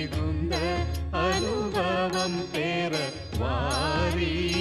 மிகுந்த அனுபவம் பெற வாரீரே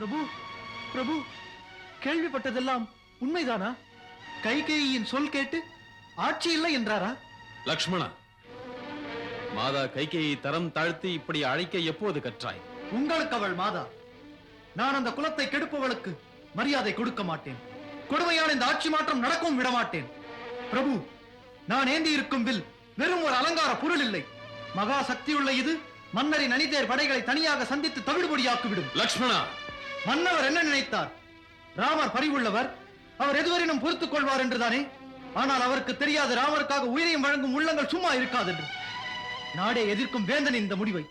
பிரபு பிரபு கேள்விப்பட்டதெல்லாம் உண்மைதானா? கைகேயியின் சொல் கேட்டு ஆட்சி இல்லை என்றாரா? லக்ஷ்மணா மாதா கைகையை தரம் தாழ்த்தி இப்படி அழைக்க எப்போது கற்றாய்? உங்களுக்கு அவள் மாதா. நான் அந்த குலத்தை கெடுப்பவளுக்கு மரியாதை கொடுக்க மாட்டேன். கொடுமையான இந்த ஆட்சி மாற்றம் நடக்கவும் விட மாட்டேன். பிரபு நான் ஏந்தி இருக்கும் வில் வெறும் ஒரு அலங்கார பொருள் இல்லை. மகா சக்தியுள்ள இது மன்னரின் அணிதேர் படைகளை தனியாக சந்தித்து தவிடுபடியாக்கிவிடும். லக்ஷ்மணா மன்னவர் என்ன நினைத்தார்? ராமர் பரிவுள்ளவர். அவர் எதுவரையிலும் பொறுத்துக் கொள்வார் என்றுதானே? ஆனால் அவருக்கு தெரியாது ராமருக்காக உயிரையும் வழங்கும் உள்ளங்கள் சும்மா இருக்காது என்று. நாடே எதிர்க்கும் வேந்தன் இந்த முடிவை.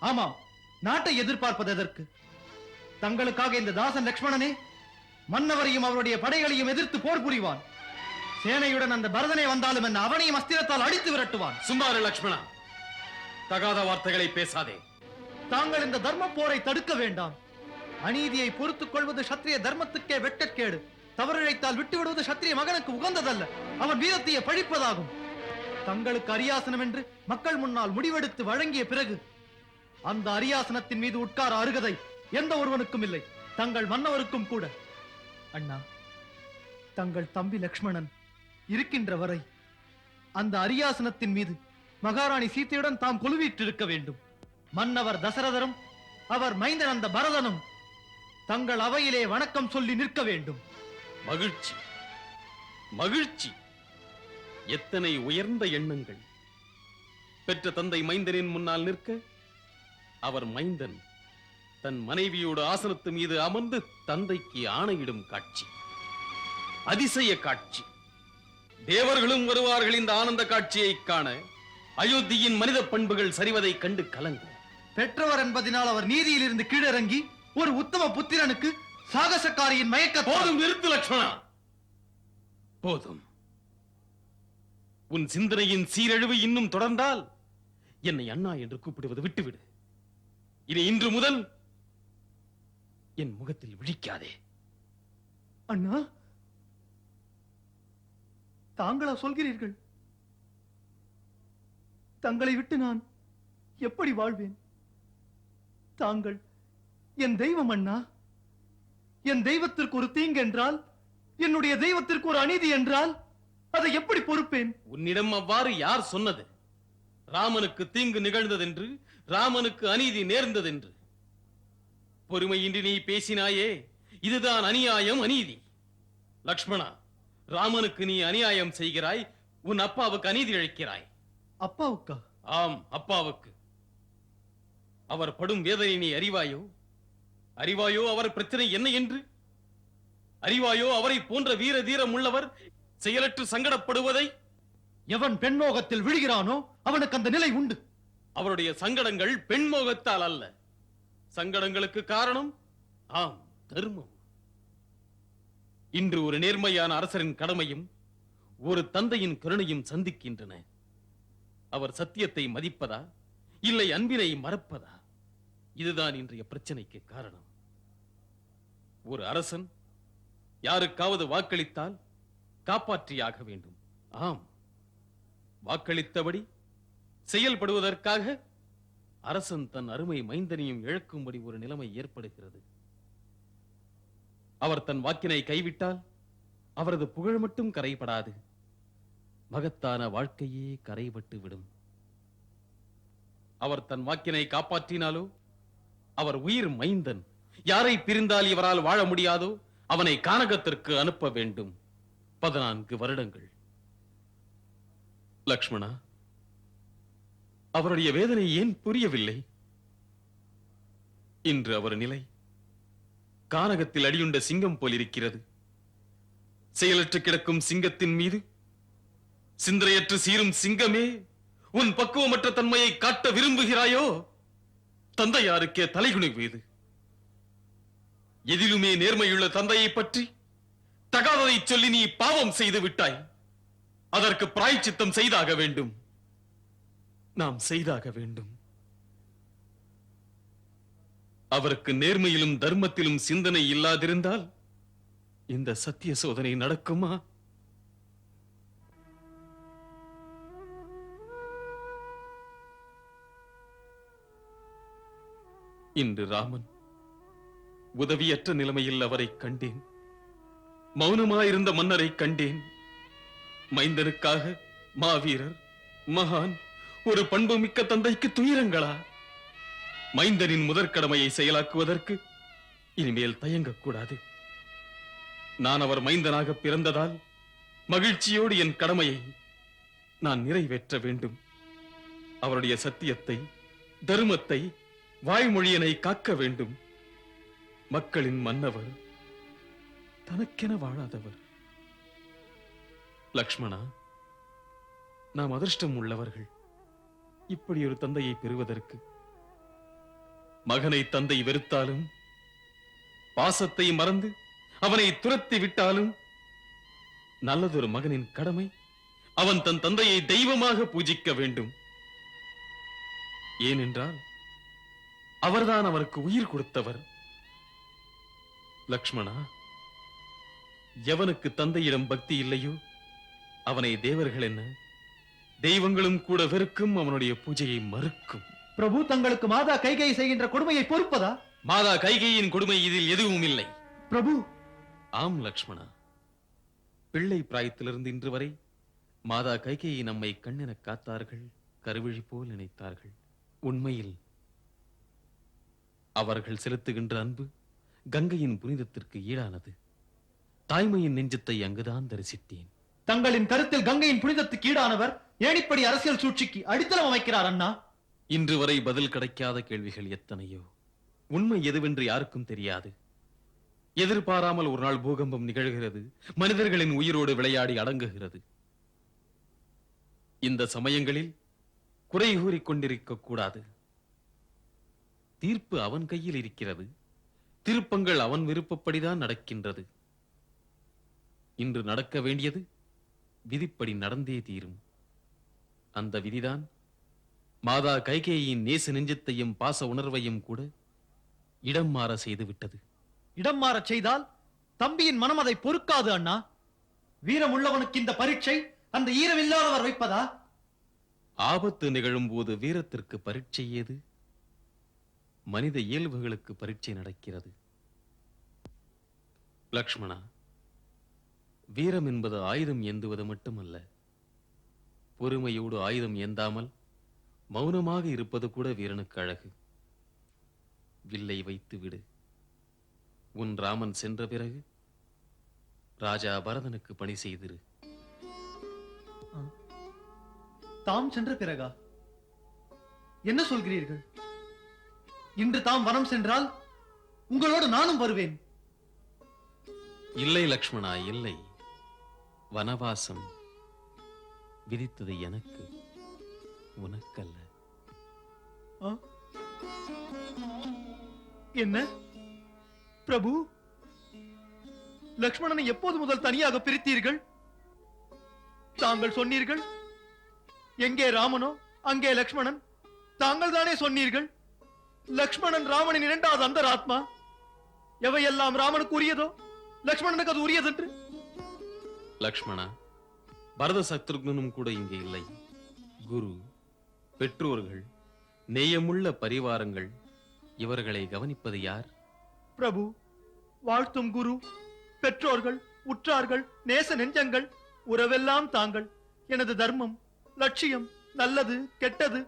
ஆமாம் நாட்டை எதிர்பார்ப்பது எதற்கு? தங்களுக்காக இந்த தாசன் லக்ஷ்மணனே மன்னவரையும் அவருடைய படைகளையும் எதிர்த்து போர் புரிவான். சேனையுடன் அந்த பரதனை வந்தாலும் என்ன அவனையும் அஸ்திரத்தால் அடித்து விரட்டுவான். சும்மாறு லக்ஷ்மணா தகாத வார்த்தைகளை பேசாதே. தாங்கள் இந்த தர்ம போரை தடுக்க வேண்டாம். அநீதியை பொறுத்துக் கொள்வது சத்திரிய தர்மத்துக்கே வெட்டக்கேடு தவறிழைத்தால் விட்டுவிடுவது சத்திரிய மகனுக்கு உகந்ததல்ல. அவன் வீரத்தையே பழிப்பதாகும். தங்களுக்கு அரியாசனம் என்று மக்கள் முன்னால் முடிவெடுத்து வழங்கிய பிறகு அந்த அரியாசனத்தின் மீது உட்கார அருகதை எந்த ஒருவனுக்கும் இல்லை. தங்கள் மன்னவருக்கும் கூட. அண்ணா தங்கள் தம்பி லக்ஷ்மணன் இருக்கின்ற வரை அந்த அரியாசனத்தின் மீது மகாராணி சீதையுடன் தாம் குழுவிட்டிருக்க வேண்டும். மன்னவர் தசரதரும் அவர் மைந்தன் அந்த பரதனும் தங்கள் அவையிலே வணக்கம் சொல்லி நிற்க வேண்டும். மகிழ்ச்சி. மகிழ்ச்சி. எத்தனை உயர்ந்த எண்ணங்கள். பெற்ற தந்தை மைந்தனின் முன்னால் நிற்க அவர் மைந்தன் தன் மனைவியோடு ஆசனத்து மீது அமர்ந்து தந்தைக்கு ஆணையிடும் காட்சி. அதிசய காட்சி. தேவர்களும் வருவார்கள் இந்த ஆனந்த காட்சியை காண அயோத்தியின் மனித பண்புகள் சரிவதை கண்டு கலங்கும் பெற்றவர் என்பதினால் அவர் நீதியில் இருந்து கீழிறங்கி ஒரு உத்தம புத்திரனுக்கு சாகசக்காரியின் மயக்க போதும் நிறுத்து லக்ஷ்மணா. போதும். உன் சிந்தனையின் சீரழிவு இன்னும் தொடர்ந்தால் என்னை அண்ணா என்று கூப்பிடுவது விட்டுவிடு. இனி இன்று முதல் என் முகத்தில் விழிக்காதே. அண்ணா தாங்களா சொல்கிறீர்கள்? தங்களை விட்டு நான் எப்படி வாழ்வேன்? தாங்கள் என் தெய்வம் அண்ணா. என் தெய்வத்திற்கு ஒரு தீங்கு என்றால் என்னுடைய தெய்வத்திற்கு ஒரு அநீதி என்றால் அதை எப்படி பொறுப்பேன்? உன்னிடம் அவ்வாறு யார் சொன்னது? ராமனுக்கு தீங்கு நிகழ்ந்ததென்று ராமனுக்கு அநீதி நேர்ந்ததென்று. பொறுமையின்றி நீ பேசினாயே இதுதான் அநியாயம் அநீதி. லக்ஷ்மணா ராமனுக்கு நீ அநியாயம் செய்கிறாய் உன் அப்பாவுக்கு அநீதி இழைக்கிறாய் அப்பாவுக்கா? ஆம் அப்பாவுக்கு. அவர் படும் வேதனை நீ அறிவாயோ? அறிவாயோ அவர் பிரச்சனை என்ன என்று? அறிவாயோ அவரை போன்ற வீர தீரம் உள்ளவர் செயலற்று சங்கடப்படுவதை எவன் பெண்மோகத்தில் விழுகிறானோ அவனுக்கு அந்த நிலை உண்டு. அவருடைய சங்கடங்கள் பெண்மோகத்தால் அல்ல. சங்கடங்களுக்கு காரணம் ஆம் தர்மம். இன்று ஒரு நேர்மையான அரசரின் கடமையும் ஒரு தந்தையின் கருணையும் சந்திக்கின்றன. அவர் சத்தியத்தை மதிப்பதா? இல்லை அன்பினை மறப்பதா? இதுதான் இன்றைய பிரச்சனைக்கு காரணம். ஒரு அரசன் யாருக்காவது வாக்களித்தால் காப்பாற்றியாக வேண்டும். ஆம். வாக்களித்தபடி செயல்படுவதற்காக அரசன் தன் அருமை மைந்தனையும் இழக்கும்படி ஒரு நிலைமை ஏற்படுகிறது. அவர் தன் வாக்கினை கைவிட்டால் அவரது புகழ் மட்டும் கரைபடாது. மகத்தான வாழ்க்கையே கரைபட்டு விடும் அவர் தன் வாக்கினை காப்பாற்றினாலோ அவர் உயிர் மைந்தன். யாரை பிரிந்தால் இவரால் வாழ முடியாதோ அவனை கானகத்திற்கு அனுப்ப வேண்டும். பதினான்கு வருடங்கள். லக்ஷ்மணா அவருடைய வேதனை ஏன் புரியவில்லை? இன்று அவர் நிலை. கானகத்தில் அடியுண்ட சிங்கம் போல் இருக்கிறது செயலற்று கிடக்கும் சிங்கத்தின் மீது சிந்தனையற்று சீரும் சிங்கமே உன் பக்குவமற்ற தன்மையை காட்ட விரும்புகிறாயோ? தந்தையாருக்கே தலைகுனிவு எதிலுமே நேர்மையுள்ள தந்தையை பற்றி தகாததை சொல்லி நீ பாவம் செய்து விட்டாய். அதற்கு பிராய்ச்சித்தம் செய்தாக வேண்டும். நாம் செய்தாக வேண்டும். அவருக்கு நேர்மையிலும் தர்மத்திலும் சிந்தனை இல்லாதிருந்தால் இந்த சத்திய சோதனை நடக்குமா? இன்று ராமன் உதவியற்ற நிலைமையில் அவரை கண்டேன். மௌனமாயிருந்த மன்னரை கண்டேன். மைந்தனுக்காக மாவீரர் மகான் ஒரு பண்புமிக்க தந்தைக்கு துயரங்களா? மைந்தனின் முதற்கடமையை செயலாக்குவதற்கு இனிமேல் தயங்கக்கூடாது. நான் அவர் மைந்தனாக பிறந்ததால் மகிழ்ச்சியோடு என் கடமையை நான் நிறைவேற்ற வேண்டும். அவருடைய சத்தியத்தை தருமத்தை வாய்மொழியனை காக்க வேண்டும். மக்களின் மன்னவர் தனக்கென வாழாதவர். லக்ஷ்மணா நாம் அதிர்ஷ்டம் உள்ளவர்கள். இப்படி ஒரு தந்தையை பெறுவதற்கு மகனை தந்தை வெறுத்தாலும் பாசத்தை மறந்து அவனை துரத்தி விட்டாலும் நல்லதொரு மகனின் கடமை அவன் தன் தந்தையை தெய்வமாக பூஜிக்க வேண்டும். ஏனென்றால் அவர்தான் அவருக்கு உயிர் கொடுத்தவர். லக்ஷ்மணா எவனுக்கு தந்தையிடம் பக்தி இல்லையோ அவனை தேவர்கள் என்ன? தெய்வங்களும் கூட வெறுக்கும் அவனுடைய பூஜையை மறுக்கும். பிரபு தங்களுக்கு மாதா கைகை செய்கின்ற கொடுமையை பொறுப்பதா? மாதா கைகையின் கொடுமை இதில் எதுவும் இல்லை. பிரபு! ஆம் லக்ஷ்மணா. பிள்ளை பிராயத்திலிருந்து இன்று வரை மாதா கைகேயி நம்மை கண்ணென காத்தார்கள் கருவிழி போல் நினைத்தார்கள். உண்மையில் அவர்கள் செலுத்துகின்ற அன்பு கங்கையின் புனிதத்திற்கு ஈடானது. தாய்மையின் நெஞ்சத்தை அங்குதான் தரிசித்தேன். தங்களின் கருத்தில் கங்கையின் புனிதத்துக்கு ஈடானவர் ஏணிப்படி அரசியல் சூழ்ச்சிக்கு அடித்தளம் அமைக்கிறார் அண்ணா. இன்று வரை பதில் கிடைக்காத கேள்விகள் எத்தனையோ? உண்மை எதுவென்று யாருக்கும் தெரியாது. எதிர்பாராமல் ஒரு நாள் பூகம்பம் நிகழ்கிறது. மனிதர்களின் உயிரோடு விளையாடி அடங்குகிறது. இந்த சமயங்களில் குறை கூறிக் கொண்டிருக்க கூடாது. தீர்ப்பு அவன் கையில் இருக்கிறது. திருப்பங்கள் அவன் விருப்பப்படிதான் நடக்கின்றது. இன்று நடக்க வேண்டியது விதிப்படி நடந்தே தீரும். அந்த விதிதான் மாதா கைகேயின் நேச நெஞ்சத்தையும் பாச உணர்வையும் கூட இடம் மாற செய்து விட்டது. இடம் மாறச் செய்தால் தம்பியின் மனம் அதை பொறுக்காது அண்ணா. வீரம் உள்ளவனுக்கு இந்த பரீட்சை அந்த ஈரமில்லாதவர் வைப்பதா? ஆபத்து நிகழும் போது வீரத்திற்கு பரீட்சை ஏது? மனித இயல்புகளுக்கு பரீட்சை நடக்கிறது. லக்ஷ்மணா வீரம் என்பது ஆயுதம் ஏந்துவது மட்டுமல்ல. பொறுமையோடு ஆயுதம் ஏந்தாமல் மௌனமாக இருப்பது கூட வீரனுக்கு அழகு. வில்லை வைத்து விடு. உன் ராமன் சென்ற பிறகு ராஜா பரதனுக்கு பணி செய்திரு. தாம் சென்ற பிறகா? என்ன சொல்கிறீர்கள்? இன்று தாம் வனம் சென்றால் உங்களோடு நானும் வருவேன். இல்லை லக்ஷ்மணா இல்லை. வனவாசம் விதித்தது எனக்கு உனக்கல்ல? என்ன? பிரபு லக்ஷ்மணனை எப்போது முதல் தனியாக பிரித்தீர்கள்? தாங்கள் சொன்னீர்கள் எங்கே ராமனோ அங்கே லக்ஷ்மணன் தாங்கள் தானே சொன்னீர்கள்? லக்ஷ்மணன் ராமனின் இரண்டாவது அந்தராத்மா. எவையெல்லாம் ராமனுக்கு உரியதோ லக்ஷ்மணனுக்கு அது உரியதென்று லக்ஷ்மணா பரத சத்ருக்னனும் கூட இங்கே இல்லை. குரு பெற்றோர்கள் நேயமுள்ள பரிவாரங்கள் இவர்களை கவனிப்பது யார்? பிரபு வாழ்த்தும் குரு பெற்றோர்கள் உற்றார்கள் நேச நெஞ்சங்கள் உறவெல்லாம் தாங்கள். எனது தர்மம் லட்சியம் நல்லது கெட்டது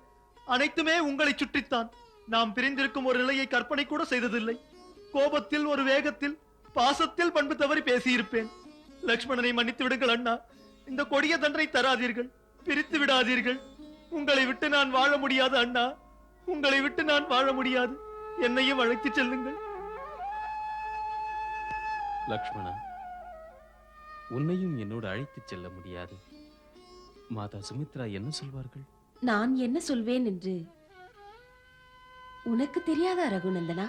அனைத்துமே உங்களை சுற்றித்தான். நாம் பிரிந்திருக்கும் ஒரு நிலையை கற்பனை கூட செய்ததில்லை. கோபத்தில் ஒரு வேகத்தில் பாசத்தில் பண்பு தவறி பேசியிருப்பேன். லக்ஷ்மணனை மன்னித்து விடுங்கள் அண்ணா. இந்த கொடிய தண்டனை தராதீர்கள். பிரித்து விடாதீர்கள். உங்களை விட்டு நான் வாழ முடியாது அண்ணா. உங்களை விட்டு நான் வாழ முடியாது. என்னையும் அழைத்துச் செல்லுங்கள். லக்ஷ்மணா உன்னையும் என்னோடு அழைத்துச் செல்ல முடியாது. மாதா சுமித்ரா என்ன சொல்வார்கள்? நான் என்ன சொல்வேன் என்று உனக்கு தெரியாதா ரகுநந்தனா?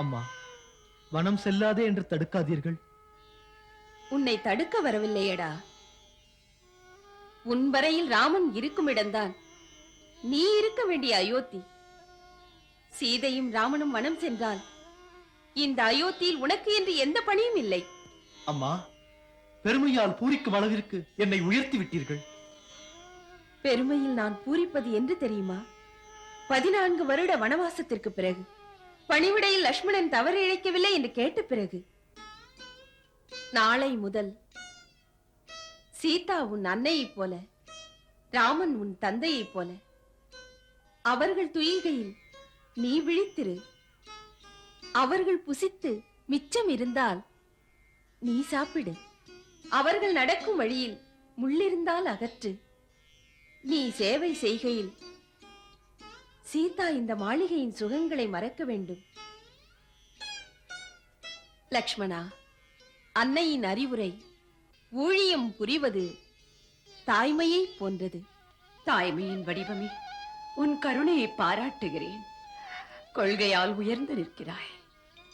அம்மா வனம் செல்லாதே என்று தடுக்காதீர்கள். உன்னை தடுக்க வரவில்லையடா. உன் வரையில் ராமன் இருக்கும் இடம்தான் நீ இருக்க வேண்டிய அயோத்தி. சீதையும் ராமனும் வனம் சென்றால் இந்த அயோத்தியில் உனக்கு என்று எந்த பணியும் இல்லை. அம்மா பெருமையால் பூரிக்கும் அளவிற்கு என்னை உயர்த்தி விட்டீர்கள். பெருமையில் நான் பூரிப்பது என்று தெரியுமா? பதினான்கு வருட வனவாசத்திற்கு பிறகு பணிவிடையில் லக்ஷ்மணன் தவறு இழைக்கவில்லை என்று கேட்ட பிறகு நாளை முதல் சீதா உன் அன்னையைப் போல ராமன் உன் தந்தையைப் போல அவர்கள் துயில்கையில் நீ விழித்திரு. அவர்கள் புசித்து மிச்சம் இருந்தால் நீ சாப்பிடு. அவர்கள் நடக்கும் வழியில் முள்ளிருந்தால் அகற்று. நீ சேவை செய்கையில் சீதா இந்த மாளிகையின் சுகங்களை மறக்க வேண்டும். லக்ஷ்மணா அன்னையின் அறிவுரை ஊழியம் புரிவது தாய்மையை போன்றது. தாய்மையின் வடிவமே உன் கருணையை பாராட்டுகிறேன். கொள்கையால் உயர்ந்து நிற்கிறாய்.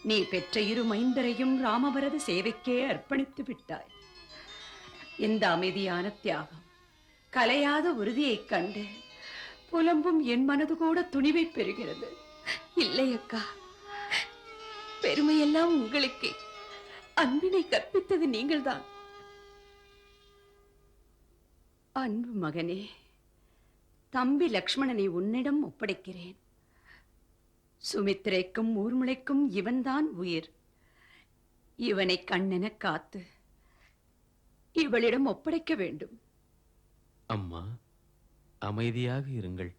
நீ பெற்ற இரு மைந்தரையும் ராமவரது சேவைக்கே அர்ப்பணித்து விட்டாய். இந்த அமைதியான தியாகம் கலையாத உறுதியைக் கண்டு புலம்பும் என் மனது கூட துணிவை பெறுகிறது. இல்லை அக்கா. பெருமையெல்லாம் உங்களுக்கு. அன்பினை கற்பித்தது நீங்கள்தான். அன்பு மகனே தம்பி லக்ஷ்மணனை உன்னிடம் ஒப்படைக்கிறேன். சுமித்திரைக்கும் ஊர்முளைக்கும் இவன்தான் உயிர். இவனை கண்ணென காத்து இவளிடம் ஒப்படைக்க வேண்டும். அம்மா அமைதியாக இருங்கள்.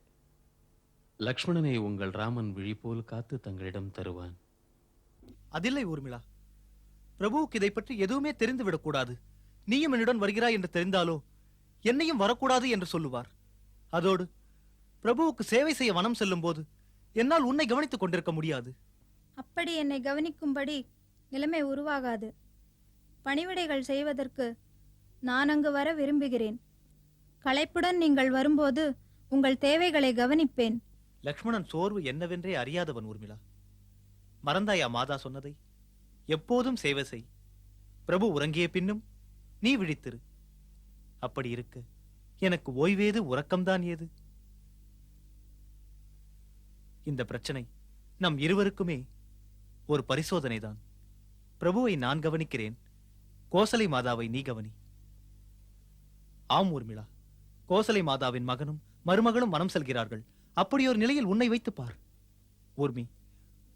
லக்ஷ்மணனை உங்கள் ராமன் விழி போல் காத்து தங்களிடம் தருவான். அதில்லை ஊர்மிளா. பிரபுவுக்கு இதை பற்றி எதுவுமே தெரிந்து விடக்கூடாது நீயும் என்னுடன் வருகிறாய் என்று தெரிந்தாலோ? என்னையும் வரக்கூடாது என்று சொல்லுவார். அதோடு பிரபுவுக்கு சேவை செய்ய வனம் செல்லும் போது என்னால் உன்னை கவனித்துக் கொண்டிருக்க முடியாது. அப்படி என்னை கவனிக்கும்படி நிலைமை உருவாகாது. பணிவிடைகள் செய்வதற்கு நான் அங்கு வர விரும்புகிறேன். களைப்புடன் நீங்கள் வரும்போது உங்கள் தேவைகளை கவனிப்பேன். லக்ஷ்மணன் சோர்வு என்னவென்றே அறியாதவன் ஊர்மிளா. மறந்தாயா மாதா சொன்னதை? எப்போதும் சேவை செய். பிரபு உறங்கிய பின்னும் நீ விழித்திரு. அப்படி இருக்க எனக்கு ஓய்வேது உறக்கம்தான் ஏது? இந்த பிரச்சனை நம் இருவருக்குமே ஒரு பரிசோதனைதான். பிரபுவை நான் கவனிக்கிறேன். கோசலை மாதாவை நீ கவனி. ஆம் ஊர்மிளா. கோசலை மாதாவின் மகனும் மருமகளும் மனம் செல்கிறார்கள். அப்படி ஒரு நிலையில் உன்னை வைத்துப் பார். ஊர்மி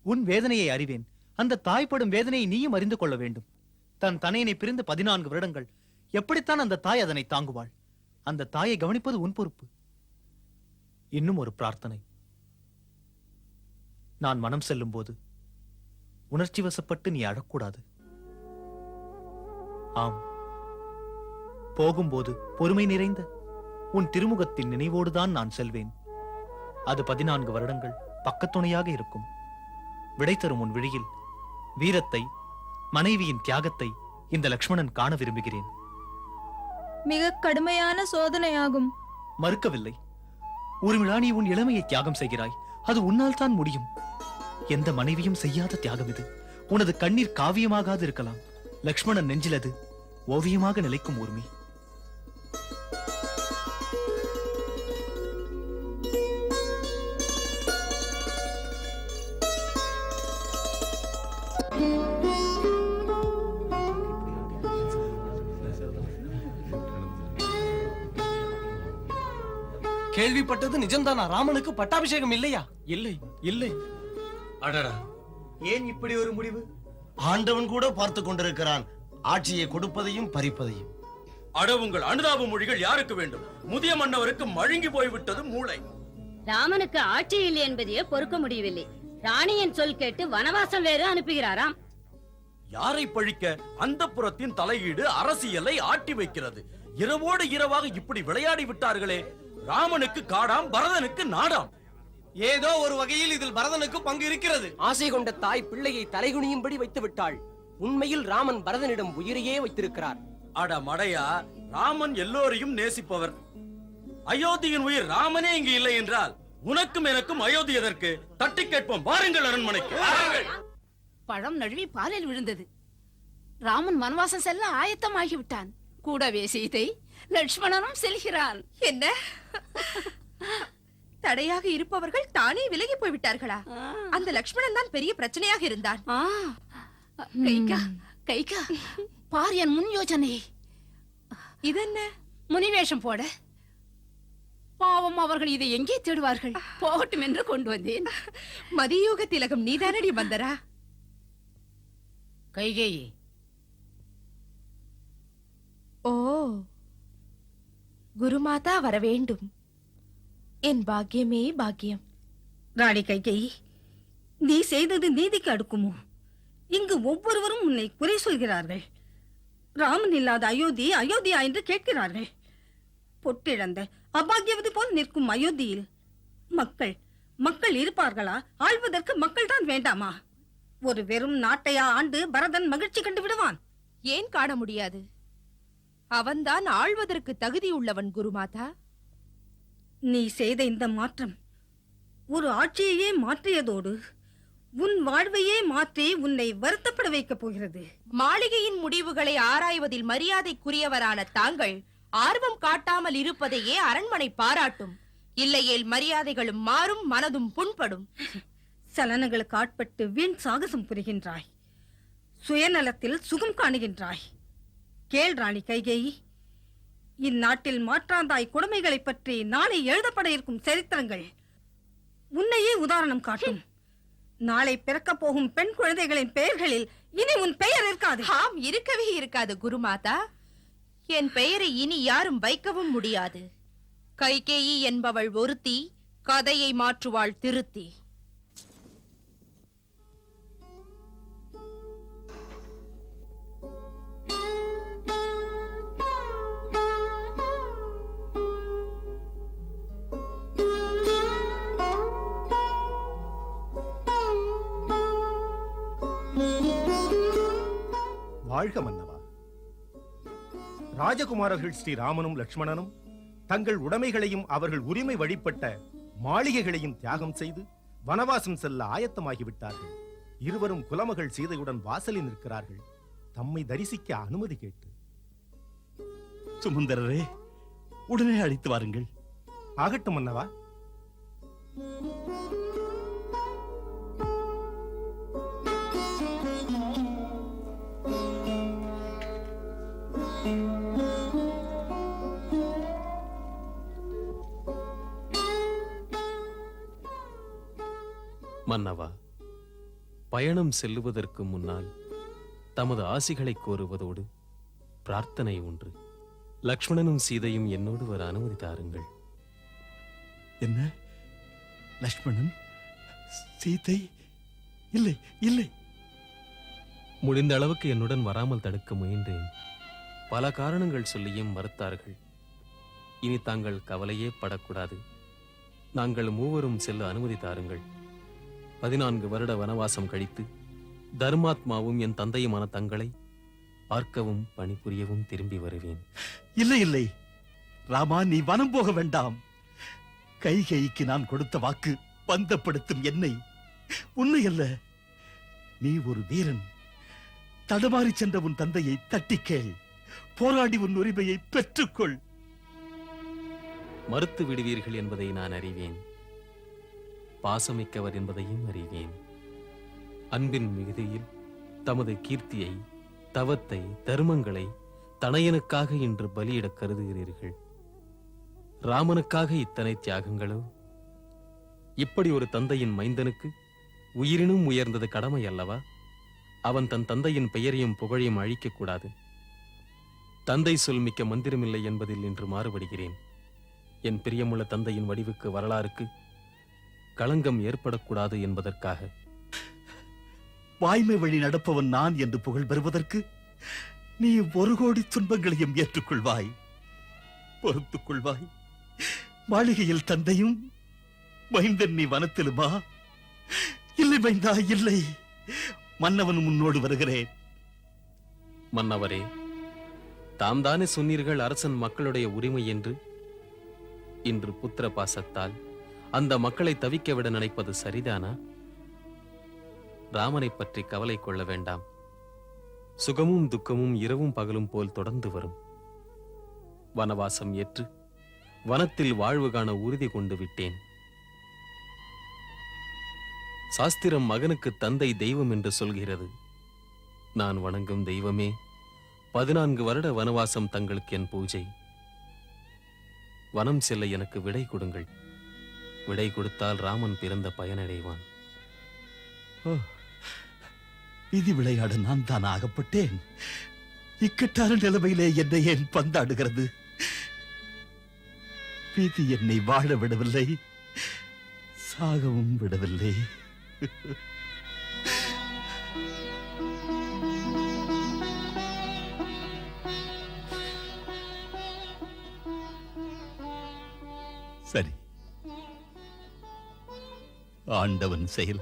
உன் வேதனையை அறிவேன். அந்த தாய்ப்படும் வேதனையை நீயும் அறிந்து கொள்ள வேண்டும். தன் தனையனை பிரிந்து பதினான்கு வருடங்கள். எப்படித்தான் அந்த தாய் அதனை தாங்குவாள்? அந்த தாயை கவனிப்பது உன் பொறுப்பு. இன்னும் ஒரு பிரார்த்தனை. நான் மனம் செல்லும் போது உணர்ச்சி வசப்பட்டு நீ அழக்கூடாது. ஆம். போகும்போது பொறுமை நிறைந்த உன் திருமுகத்தின் நினைவோடுதான் நான் செல்வேன். அது பதினான்கு வருடங்கள் பக்கத்துணையாக இருக்கும். விடை தரும் உன் விழியில் வீரத்தை மனைவியின் தியாகத்தை இந்த லக்ஷ்மணன் காண விரும்புகிறேன். மிக கடுமையான சோதனையாகும். மறுக்கவில்லை. ஊர்மிளா நீ உன் இளமையை தியாகம் செய்கிறாய். அது உன்னால் தான் முடியும். எந்த மனைவியும் செய்யாத தியாகம் இது. உனது கண்ணீர் காவியமாகாது இருக்கலாம். லக்ஷ்மணன் நெஞ்சில் அது ஓவியமாக நிலைக்கும் ஊர்மி. கேள்விப்பட்டது நிஜம்தானா? ராமனுக்கு பட்டாபிஷேகம் இல்லையா? இல்லை இல்லை. அடடா. ஏன் இப்படி ஒரு முடிவு? ஆண்டவன் கூட பார்த்து கொண்டிருக்கிறான். ஆட்சியை கொடுப்பதையும் பறிப்பதையும். அட உங்கள் அனுதாப மொழிகள் யாருக்கு வேண்டும்? முதிய மன்னவருக்கு மழுங்கி போய்விட்டது மூளை. ராமனுக்கு ஆட்சி இல்லை என்பதையே பொறுக்க முடியவில்லை. ராணியின் சொல் கேட்டு வனவாசம் வேறு அனுப்புகிறாராம். யாரை பழிக்க அந்த புறத்தின் தலையீடு அரசியலை ஆட்டி வைக்கிறது? இரவோடு இரவாக இப்படி விளையாடி விட்டார்களே. ராமனுக்கு காடாம் பரதனுக்கு நாடாம். ஏதோ ஒரு வகையில் இதில் பரதனுக்கு பங்கு இருக்கிறது. ஆசை கொண்ட தாய் பிள்ளையை தலைகுனியும்படி வைத்து விட்டாள் உண்மையில் ராமன் பரதனிடம் உயிரையே வைத்திருக்கிறார். அட மடையா ராமன் எல்லோரையும் நேசிப்பவர். அயோத்தியின் உயிர் ராமனே இங்கு இல்லை என்றால் உனக்கும் எனக்கும் அயோத்தி எதற்கு? தட்டி கேட்போம் வாருங்கள் அரண்மனைக்கு. பழம் நழுவி பாலில் விழுந்தது. ராமன் வனவாசம் செல்ல ஆயத்தமாகி விட்டான் கூடவே சீதை லட்சுமணனும் செல்கிறான். என்ன? தடையாக இருப்பவர்கள் தானே விலகி போய்விட்டார்களா? அந்த லக்ஷ்மணன் தான் பெரிய பிரச்சனையாக இருந்தான். கைகா கைகா பார் என் முன் யோசனை இதென்ன? முனிவேஷம் போட. பாவம் அவர்கள் இதை எங்கே தேடுவார்கள்? போகட்டும் என்று கொண்டு வந்தேன். மதியோக திலகம் நீதானடி வந்தரா கைகேயி ஓ. குருமாதா வர வேண்டும் என் பாக்கியமே பாக்கியம். ராணி கைகேயி நீ செய்தது நீதிக்கு அடுக்குமோ? இங்கு ஒவ்வொருவரும் உன்னை குறை சொல்கிறார்கள். ராமன் இல்லாத அயோத்தி அயோத்தியா என்று கேட்கிறார்கள். பொட்டிழந்த அபாகியவதி போல் நிற்கும் அயோத்தியில் மக்கள் மக்கள் இருப்பார்களா? ஆள்வதற்கு மக்கள் தான் வேண்டாமா? ஒரு வெறும் நாட்டையா ஆண்டு பரதன் மகிழ்ச்சி கண்டு விடுவான். ஏன் காண முடியாது? அவன்தான் ஆள்வதற்கு தகுதியுள்ளவன் குருமாதா. நீ செய்த இந்த மாற்றம் ஒரு ஆட்சியையே மாற்றியதோடு உன் வாழ்வையே மாற்றி உன்னை வருத்தப்பட வைக்கப் போகிறது. மாளிகையின் முடிவுகளை ஆராய்வதில் மரியாதைக்குரியவரான தாங்கள் ஆர்வம் காட்டாமல் இருப்பதையே அரண்மனை பாராட்டும். இல்லையேல் மரியாதைகளும் மாறும் மனதும் புண்படும். சலனங்களுக்கு ஆட்பட்டு வீண் சாகசம் புரிகின்றாய். சுயநலத்தில் சுகம் காணுகின்றாய். கேள் ராணி கைகேயி இந்நாட்டில் மாற்றாந்தாய் கொடுமைகளை பற்றி நாளை எழுதப்பட இருக்கும் சரித்திரங்கள். உன்னையே உதாரணம் காட்டும். நாளை பிறக்கப் போகும் பெண் குழந்தைகளின் பெயர்களில் இனி உன் பெயர் இருக்காது. ஆம் இருக்கவே இருக்காது குருமாதா. என் பெயரை இனி யாரும் வைக்கவும் முடியாது. கைகேயி என்பவள் ஒருத்தி கதையை மாற்றுவாள் திருத்தி. வாழ்க மன்னவா. ராஜகுமாரர்கள் ஸ்ரீராமனும் லக்ஷ்மணனும் தங்கள் உடைமைகளையும் அவர்கள் உரிமை வழிபட்ட மாளிகைகளையும் தியாகம் செய்து வனவாசம் செல்ல ஆயத்தமாகிவிட்டார்கள். இருவரும் குலமகள் சீதையுடன் வாசலில் நிற்கிறார்கள். தம்மை தரிசிக்க அனுமதி கேட்டு. சுமந்தரரே உடனே அழைத்து வாருங்கள். ஆகட்டும் மன்னவா. மன்னவா பயணம் செல்லுவதற்கு முன்னால் தமது ஆசிகளை கோருவதோடு பிரார்த்தனை ஒன்று. லக்ஷ்மணனும் சீதையும் என்னோடு வர அனுமதி தாருங்கள். என்ன? லக்ஷ்மணன்? சீதை? இல்லை இல்லை. முடிந்த அளவுக்கு என்னுடன் வராமல் தடுக்க முயன்றேன். பல காரணங்கள் சொல்லியும் மறுத்தார்கள். இனி தாங்கள் கவலையே படக்கூடாது. நாங்கள் மூவரும் செல்ல அனுமதி தாருங்கள். பதினான்கு வருட வனவாசம் கழித்து தர்மாத்மாவும் என் தந்தையுமான தங்களை பார்க்கவும் பணிபுரியவும் திரும்பி வருவேன். இல்லை இல்லை. ராமா நீ வனம் போக வேண்டாம். கைகைக்கு நான் கொடுத்த வாக்கு பந்தப்படுத்தும் என்னை. உன்னை அல்ல. நீ ஒரு வீரன். தடுமாறி சென்ற உன் தந்தையை தட்டிக் கேள். போராடி உன் உரிமையை பெற்றுக்கொள். மறுத்து விடுவீர்கள் என்பதை நான் அறிவேன். பாசமிக்கவர் என்பதையும் அறிவேன் அன்பின் மிகுதியில் தமது கீர்த்தியை தவத்தை தர்மங்களை தனையனுக்காக இன்று பலியிடக் கருதுகிறீர்கள். ராமனுக்காக இத்தனை தியாகங்களோ? இப்படி ஒரு தந்தையின் மைந்தனுக்கு உயிரினும் உயர்ந்தது கடமை அல்லவா? அவன் தன் தந்தையின் பெயரையும் புகழையும் அழிக்கக்கூடாது தந்தை சொல் மிக்க மந்திரமில்லை என்பதில் இன்று மாறுபடுகிறேன். என் பிரியமுள்ள தந்தையின் வடிவுக்கு வரலாறுக்கு களங்கம் ஏற்படக்கூடாது என்பதற்காக. வாய்மை வழி நடப்பவன் நான் என்று புகழ் பெறுவதற்கு நீ ஒரு கோடி துன்பங்களையும் ஏற்றுக்கொள்வாய். பொறுத்துக் கொள்வாய். மாளிகையில் தந்தையும் மைந்தன் நீ வனத்திலுமா? இல்லை மைந்தா இல்லை. மன்னவன் முன்னோடு வருகிறேன். மன்னவரே தாம் தானே சொன்னீர்கள் அரசன் மக்களுடைய உரிமை என்று? இன்று புத்திர பாசத்தால் அந்த மக்களை தவிக்க விட நினைப்பது சரிதானா? ராமனை பற்றி கவலை கொள்ள வேண்டாம். சுகமும் துக்கமும் இரவும் பகலும் போல் தொடர்ந்து வரும். வனவாசம் ஏற்று வனத்தில் வாழ்வு காண உறுதி கொண்டு விட்டேன். சாஸ்திரம் மகனுக்கு தந்தை தெய்வம் என்று சொல்கிறது. நான் வணங்கும் தெய்வமே பதினான்கு வருட வனவாசம் தங்களுக்கு என் பூஜை. வனம் செல்ல எனக்கு விடை கொடுங்கள். விடை கொடுத்தால் ராமன் பிறந்த பயனடைவான். ஓ, விதி விளையாட நான் தான் ஆகப்பட்டேன். இக்கட்டான நிலைமையிலே என்னை ஏன் பந்தாடுகிறது? விதி என்னை வாழ விடவில்லை சாகவும் விடவில்லை. சரி. ஆண்டவன் செயல்.